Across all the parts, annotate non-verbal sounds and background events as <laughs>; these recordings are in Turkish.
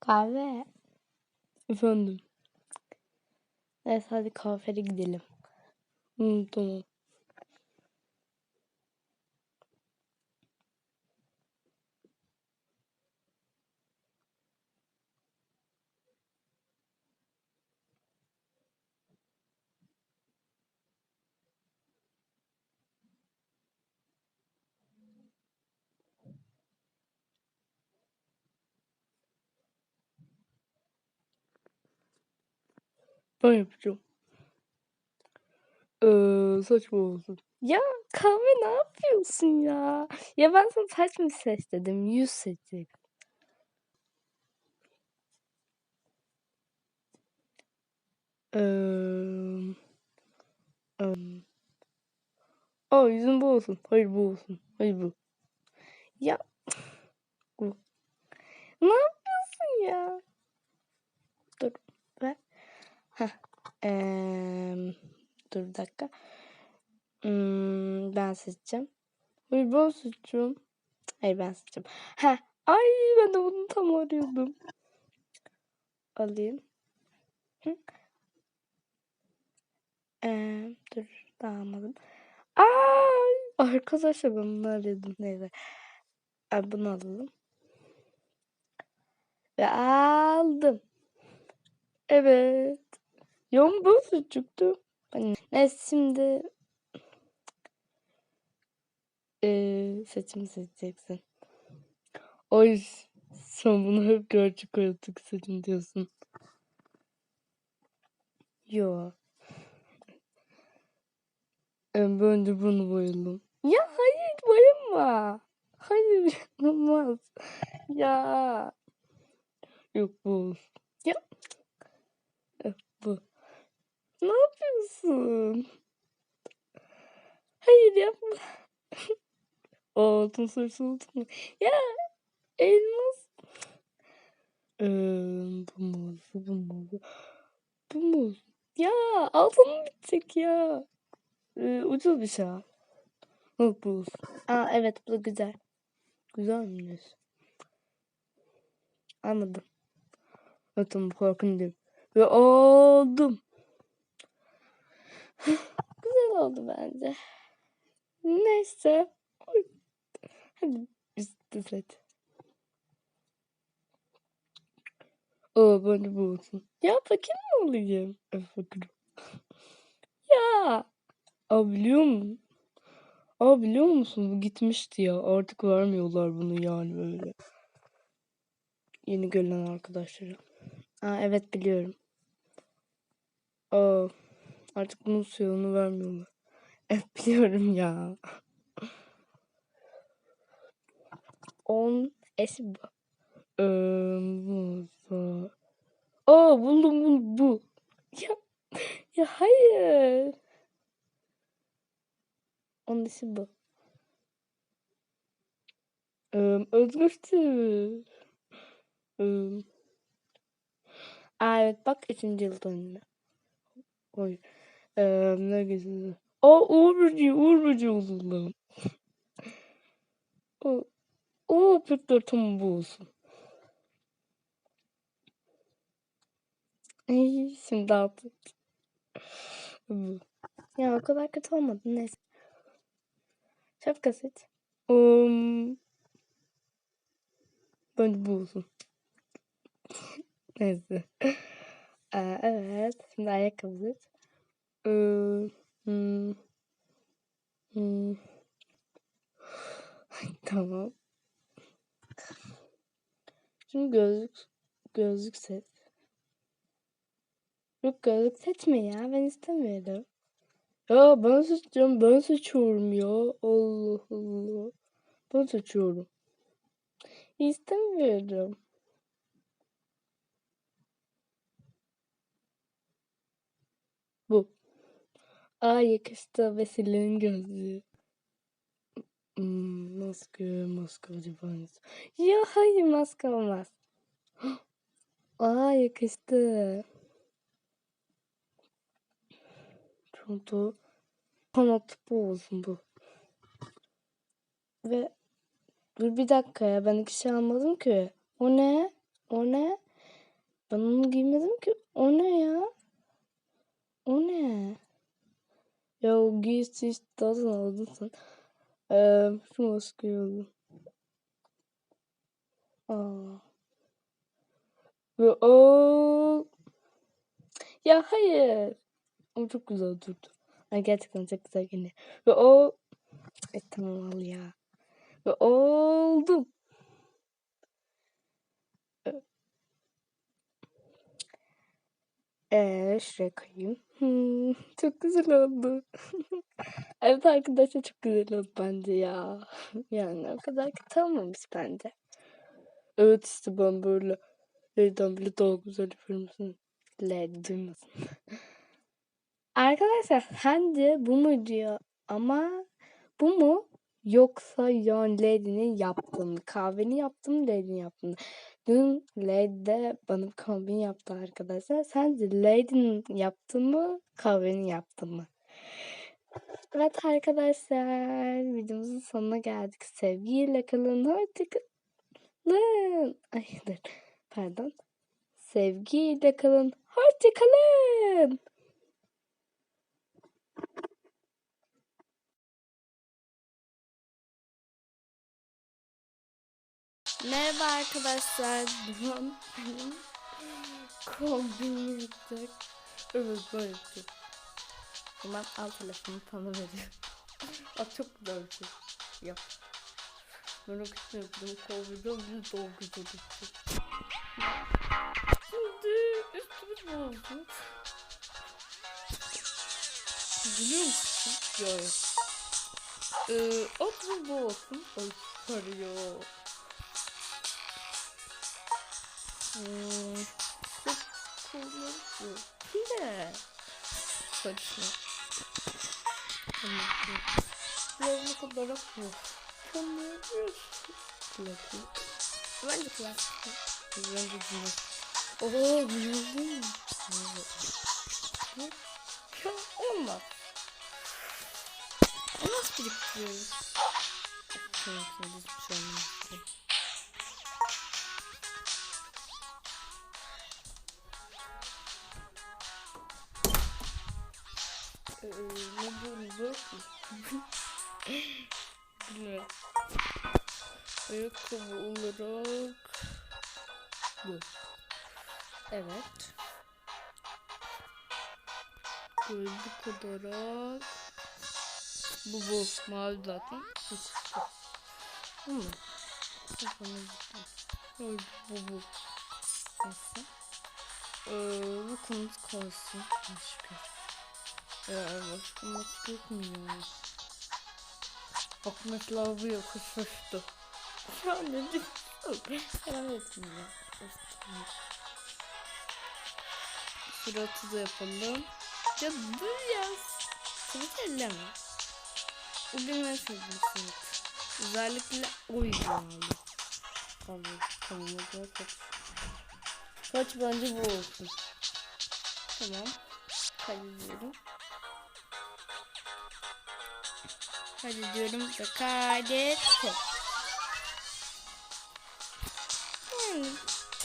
Kahve. Efendim. Neyse hadi kahveye gidelim. Hı, Ben yapacağım. Ee, saçma olsun. Ya kahve ne yapıyorsun ya? Ya ben sana saç mı seç dedim. Yüz seçecek. Eee... em, Aa yüzün bu olsun. Hayır bu olsun. Hayır bu. Ya Bu. ne yapıyorsun ya? Dur ver. Eee, dur bir dakika. Hmm, ben seçeceğim. Ben seçeceğim. Hayır ben seçeceğim. Heh. Ay ben de bunu tam arıyordum. Alayım. Hı. Eee, dur daha almadım. Ay arkadaşlar ben bunu arıyordum. Neyse. Ay, bunu alalım. Ve aldım. Evet. Ya ama ben seçecektim. Ben- Neyse şimdi eee seçimi seçeceksin. Ay sen bunu hep gerçek hayatta seçin diyorsun. Yo. En bence bunu boyayalım. Ya hayır boyama. Hayır <laughs> olmaz. Ya. Yok bu olsun. Ya. Eh, bu. Ne yapıyorsun? Hayır yapma. Aa altın sarısı mu? Ya elmas. Ee, bu mu? Bu mu? Bu mu? Ya altın bitecek ya. Ee, ucuz bir şey. Al bu. Aa evet bu güzel. Güzel mi neyse? Anladım. Bu farkındayım. Ve aldım. <laughs> Güzel oldu bence. Neyse. Hadi biz seç. Aa bence bu olsun. Ya fakir mi olayım? Evet bakıyorum. <laughs> Ya. Aa biliyor musun? Aa biliyor musun? Bu gitmişti ya. Artık vermiyorlar bunu yani böyle. Yeni gelen arkadaşlara. Aa evet biliyorum. Aa artık bunun suyunu vermiyorlar. Evet biliyorum ya. 10 eşi bu. Ee, bu Aa buldum bunu bu. Ya, ya hayır. 10 eşi bu. Ee, özgürsün. Ee, evet bak 3. yıl dönümü. oy. Ee, ne geçti? Aa Uğur Böceği, Uğur Böceği oldum. o, o pekler tam bu olsun. Ay şimdi aldım. Bu. Ya o kadar kötü olmadı neyse. Şapka seç. Um, bence bu olsun. <laughs> Neyse. Aa, evet. Şimdi ayakkabı. Ee, hmm, hmm. Tamam. Şimdi gözlük gözlük seç. Yok gözlük seçme ya. Ben istemiyorum. Ya ben seçeceğim, ben seçiyorum ya. Allah Allah. Ben seçiyorum. İstemiyorum. Bu. Aa yakıştı Vesile'nin gözlüğü. Hmm, maske, maske acaba hangisi? Ya hayır maske olmaz. <gasps> Aa yakıştı. Çanta. Kanat bu olsun bu. Ve dur bir dakika ya ben iki şey almadım ki. O ne? O ne? Ben onu giymedim ki. O ne ya? O ne? Ya o giysi işte zaten aldın sen. Ee, şu maskeyi aldım. Aa. Ve o ya hayır. Ama çok güzel durdu. Ay gerçekten çok güzel geliyor. Ve o e, tamam al ya. Ve oldu. Eee şuraya. Hmm, <laughs> çok güzel oldu. <laughs> evet arkadaşlar çok güzel oldu bence ya. <laughs> Yani o kadar kötü olmamış bence. Evet işte ben böyle Leyden bile daha güzel yapıyorum. Leydi duymasın. Arkadaşlar sence bu mu diyor ama bu mu yoksa yani Lady'nin yaptığını kahveni yaptım Lady'nin yaptığını. Dün Lady bana kombin yaptı arkadaşlar. Sence Lady'nin yaptı mı kahvenin yaptı mı? Evet arkadaşlar videomuzun sonuna geldik. Sevgiyle kalın. Hoşçakalın. Ay dur. Pardon. Sevgiyle kalın. Hoşçakalın. Merhaba arkadaşlar. Benim kombinimi yapacak. Evet ben yapacağım. Duman al telefonu sana veriyorum. Bak <laughs> çok güzel bir şey. Yap. Merak etme benim kombinimden bile daha güzel olacak. Şimdi üstümüz ne oldu? Biliyor musun? Ya. Ee, at bu olsun. Ay süper Hmm, çok bu. Pile. Saçma. Ne kadar bu. Tamam. Kulaklı. Bence kulaklı. Bence bunu. Oo, bildim. Ya olmaz. Nasıl biriktiriyoruz? Tamam, şimdi hiçbir şey olmaz. Ne buldu? Ayakkabı olarak bu. Evet. Gözlük olarak bu bu mavi zaten. Bu bu. bu. Neyse. Ee, bu konumuz kalsın. Şükür. Ya başka mu ya? Bak mesela bu yakışmıştı. Ya ne diyorsun? Helal etsin ya. Suratı da yapalım. Ya dur ya. Sıvıt elleme. O benim en sevdiğim sıvıt. Özellikle o yüzden aldım. Tamam, tamam, kaç. Kaç bence bu olsun. Tamam. Kaydediyorum. Hadi diyorum kaydettim. Yani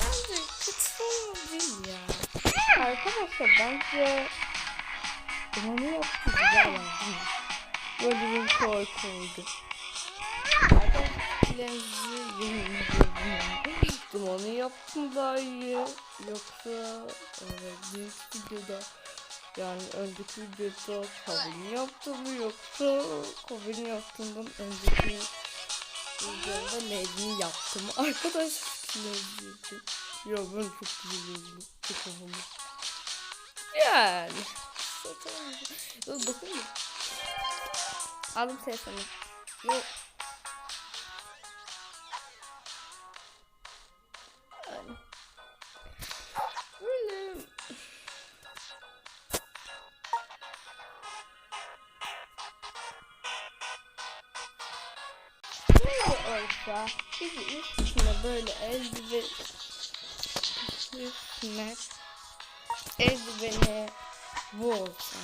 bence kötü değil ya. Arkadaşlar bence Dumanı yaptı güzel yani. Böyle bir korku oldu. Arkadaşlar yeni Dumanı yaptım daha iyi. Yoksa evet, büyük videoda yani önceki videoda kabini yaptım yoksa kabini yaptığımdan önceki videoda Lady'ni yaptım mı? Arkadaşlar Lady için. Ya ben çok güzel. Çok havalı. Yani. Dur <laughs> bakın mı? Aldım telefonu. Yok. Olsa bizi üstüne böyle eldiven üstüne eldiveni bu olsa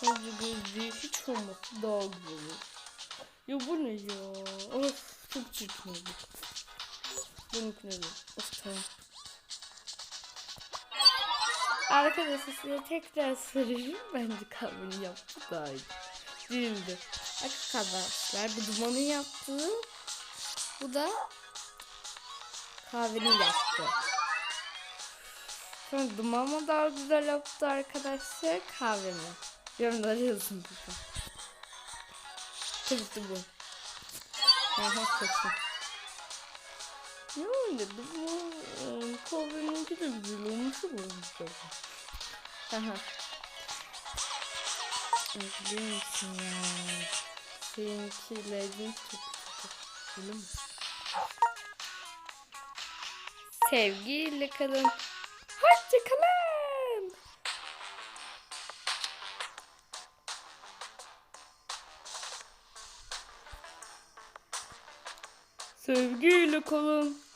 Sadece gözlüğü hiç olması daha güzel. Ya bu ne ya? Of çok çirkin oldu. Benimkine de. Of tamam. Arkadaşlar size tekrar söyleyeyim. Bence kahveni yaptı daha iyi. Değildi. Arkadaşlar bu dumanı yaptı. Bu da kahveni yaptı. Sonra duman mı daha güzel yaptı arkadaşlar kahveni. Yorumlara yazın lütfen. Tabii bu. Aha kesin. Yani bu e, kahveninki de güzel olmuş zaten. Aha. Musun ya? Çok çok biliyor musun? Sevgiyle kalın. Hoşça kalın. Sevgiyle kalın.